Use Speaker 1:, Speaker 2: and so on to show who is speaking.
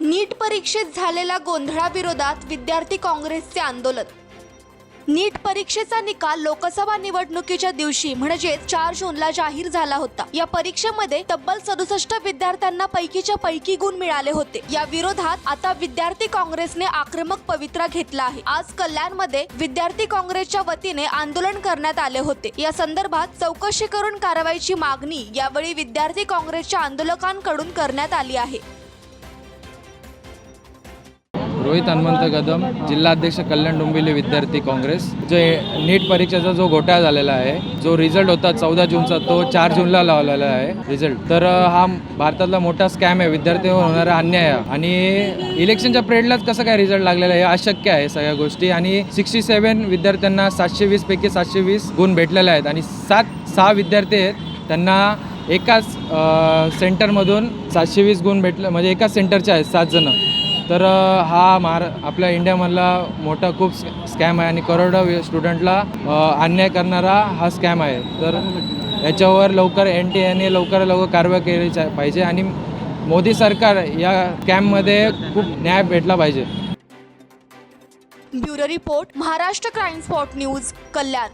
Speaker 1: नीट परीक्षेत झालेल्या गोंधळाविरोधात विद्यार्थी काँग्रेसचे आंदोलन. नीट परीक्षेचा निकाल लोकसभा निवडणुकीच्या दिवशी म्हणजेच चार जूनला जाहीर झाला होता. या परीक्षेमध्ये तब्बल सदुसष्ट विद्यार्थ्यांना पैकीच्या पैकी गुण मिळाले होते. या विरोधात आता विद्यार्थी काँग्रेसने आक्रमक पवित्रा घेतला आहे. आज कल्याणमध्ये विद्यार्थी काँग्रेसच्या वतीने आंदोलन करण्यात आले होते. या संदर्भात चौकशी करून कारवाईची मागणी यावेळी विद्यार्थी काँग्रेसच्या आंदोलकांकडून करण्यात आली आहे.
Speaker 2: रोहित हनुमंत कदम जिल्हाध्यक्ष कल्याण डोंबिवली विद्यार्थी काँग्रेस. जे नीट परीक्षेचा जो घोटाळा झालेला आहे जो रिझल्ट होता चौदा जूनचा तो चार जूनला लावलेला आहे रिझल्ट तर हा भारतातला मोठा स्कॅम आहे. विद्यार्थ्यांवर होणारा अन्याय आणि इलेक्शनच्या प्रेडलाच कसं काय रिझल्ट लागलेला आहे हे अशक्य आहे सगळ्या गोष्टी. आणि सिक्स्टी सेवन विद्यार्थ्यांना सातशे वीस पैकी सातशे वीस गुण भेटलेले आहेत. आणि सात सहा विद्यार्थी आहेत. त्यांना एकाच सेंटरमधून सातशे वीस गुण भेटले म्हणजे एकाच सेंटरचे आहेत सात जण. तर हा महार आपल्या इंडियामधला मोठा खूप स्कॅम आहे आणि करोडो स्टुडंटला अन्याय करणारा हा स्कॅम आहे. तर याच्यावर लवकर एन टी एने लवकर लवकर कारवाई केली पाहिजे आणि मोदी सरकार या स्कॅममध्ये खूप न्याय भेटला पाहिजे.
Speaker 1: Bureau report Maharashtra crime spot news Kalyan.